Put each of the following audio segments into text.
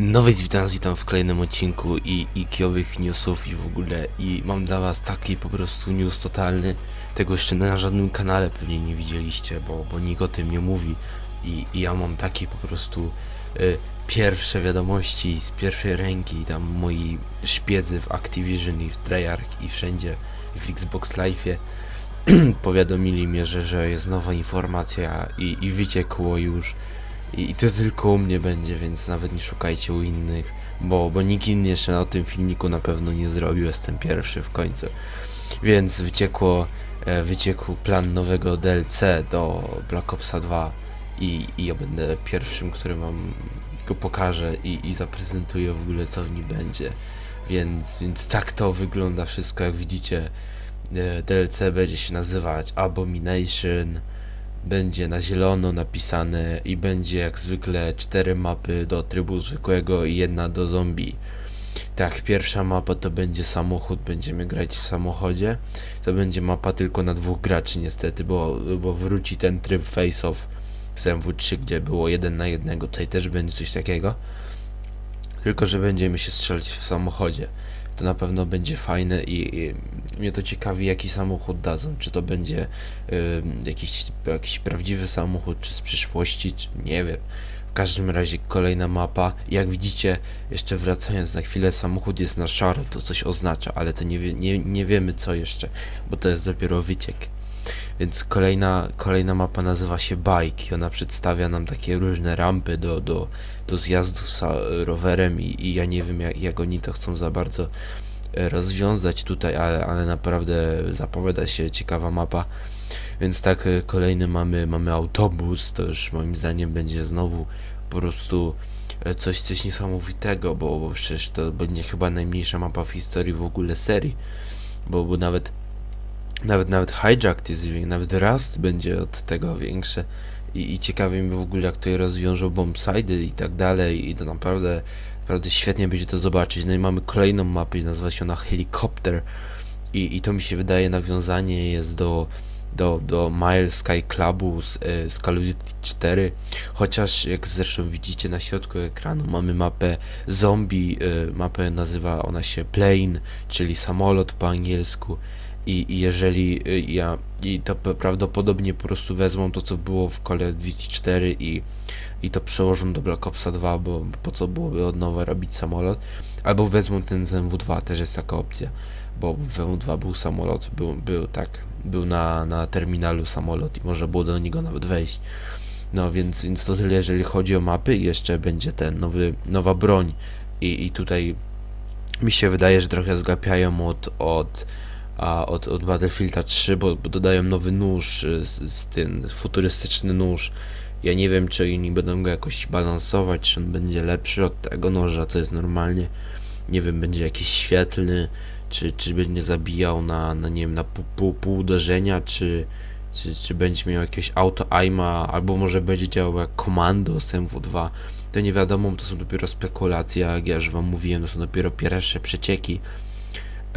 No więc witam, witam w kolejnym odcinku i, i kijowych newsów i w ogóle. I mam dla was taki po prostu news totalny. Tego jeszcze na żadnym kanale pewnie nie widzieliście, bo, bo nikt o tym nie mówi. I, i ja mam takie po prostu y, pierwsze wiadomości z pierwszej ręki. Tam moi szpiedzy w Activision i w Treyarch i wszędzie w Xbox Live'ie powiadomili mnie, że, że jest nowa informacja i, i wyciekło już i, I to tylko u mnie będzie, więc nawet nie szukajcie u innych, bo, bo nikt inny jeszcze na tym filmiku na pewno nie zrobił, jestem pierwszy w końcu. Więc wyciekło, e, wyciekł plan nowego DLC do Black Opsa 2 i, i ja będę pierwszym, który wam go pokażę i, i zaprezentuję w ogóle co w nim będzie. Więc, więc tak to wygląda wszystko, jak widzicie. e, DLC będzie się nazywać Abomination będzie na zielono napisane i będzie jak zwykle cztery mapy do trybu zwykłego i jedna do zombie. Tak, pierwsza mapa to będzie samochód, będziemy grać w samochodzie. To będzie mapa tylko na dwóch graczy niestety, bo, bo wróci ten tryb face-off z MW3, gdzie było jeden na jednego. Tutaj też będzie coś takiego. Tylko, że będziemy się strzelać w samochodzie. To na pewno będzie fajne i, i mnie to ciekawi, jaki samochód dadzą. Czy to będzie y, jakiś, jakiś prawdziwy samochód, czy z przyszłości, czy nie wiem. W każdym razie kolejna mapa. Jak widzicie, jeszcze wracając na chwilę, samochód jest na szaro, to coś oznacza, ale to nie, nie, nie wiemy co jeszcze, bo to jest dopiero wyciek. Więc kolejna, kolejna mapa nazywa się Bike i ona przedstawia nam takie różne rampy do, do, do zjazdów sa- rowerem i, i ja nie wiem jak, jak oni to chcą za bardzo e, rozwiązać tutaj, ale, ale naprawdę zapowiada się ciekawa mapa. Więc tak, e, kolejny mamy, mamy autobus, to już moim zdaniem będzie znowu po prostu e, coś, coś niesamowitego, bo, bo przecież to będzie chyba najmniejsza mapa w historii w ogóle serii, bo, bo nawet nawet nawet Hijacked jest większy, nawet Rust będzie od tego większe i, i ciekawie mi w ogóle jak tutaj rozwiążą bombsidy i tak dalej. I to naprawdę naprawdę świetnie będzie to zobaczyć. No i mamy kolejną mapę, nazywa się ona Helicopter i, i to mi się wydaje nawiązanie jest do do, do Mile Sky Clubu z, e, z Call of Duty 4, chociaż jak zresztą widzicie na środku ekranu mamy mapę zombie, e, mapę nazywa ona się Plane, czyli samolot po angielsku i, i jeżeli y, ja i to prawdopodobnie po prostu wezmą to co było w Call of Duty 4 i, i to przełożą do Black Opsa 2, bo po co byłoby od nowa robić samolot, albo wezmą ten z MW2, też jest taka opcja, bo w MW2 był samolot, był, był tak, był na, na terminalu samolot i można było do niego nawet wejść. No więc, więc to tyle jeżeli chodzi o mapy jeszcze będzie ten nowy, nowa broń i, i tutaj mi się wydaje, że trochę zgapiają od, od a od, od Battlefielda 3, bo, bo dodają nowy nóż, y, z, z ten futurystyczny nóż. Ja nie wiem, czy oni będą go jakoś balansować, czy on będzie lepszy od tego noża, co jest normalnie. Nie wiem, będzie jakiś świetlny, czy, czy będzie zabijał na, na nie wiem, na pół, pół, pół uderzenia, czy, czy, czy będzie miał jakieś auto aima, albo może będzie działał jak komando z MW2. To nie wiadomo, to są dopiero spekulacje, jak ja już wam mówiłem, to są dopiero pierwsze przecieki.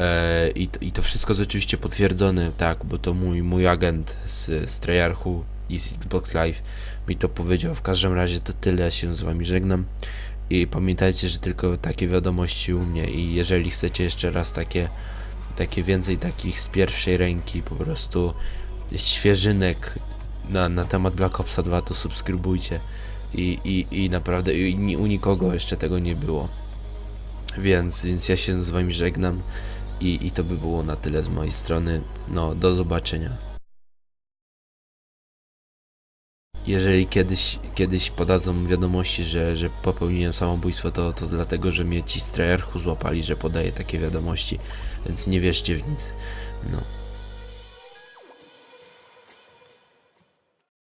E, i, to- I to wszystko jest oczywiście potwierdzone, tak, bo to mój, mój agent z, z Treyarchu i z Xbox Live mi to powiedział. W każdym razie to tyle, ja się z wami żegnam. I pamiętajcie, że tylko takie wiadomości u mnie i jeżeli chcecie jeszcze raz takie, takie więcej takich z pierwszej ręki, po prostu świeżynek na, na temat Black Opsa 2, to subskrybujcie. I, i, i naprawdę i, u nikogo jeszcze tego nie było. Więc, więc ja się z wami żegnam i, i to by było na tyle z mojej strony. No, do zobaczenia. Jeżeli kiedyś, kiedyś podadzą wiadomości, że, że popełniłem samobójstwo, to, to dlatego, że mnie ci z złapali, że podaję takie wiadomości, więc nie wierzcie w nic. No.